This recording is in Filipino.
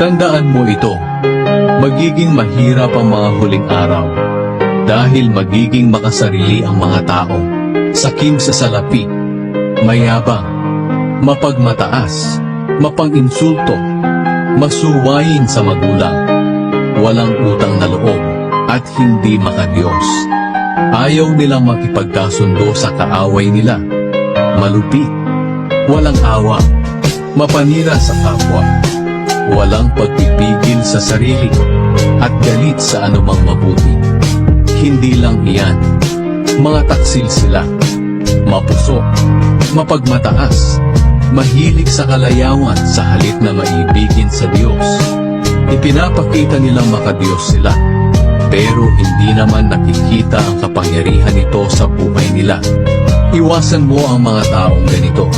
Tandaan mo ito, magiging mahirap ang mga huling araw dahil magiging makasarili ang mga tao, sakim sa salapi, mayabang, mapagmataas, mapang-insulto, masuwayin sa magulang, walang utang na loob, at hindi makadiyos. Ayaw nilang makipagkasundo sa kaaway nila, malupit, walang awa, mapanira sa kapwa, walang pagpipigil sa sarili, at galit sa anumang mabuti. Hindi lang iyan, mga taksil sila, mapuso, mapagmataas, mahilig sa kalayawan sa halip na maibigin sa Diyos. Ipinapakita nilang makadiyos sila, pero hindi naman nakikita ang kapangyarihan nito sa buhay nila. Iwasan mo ang mga taong ganito.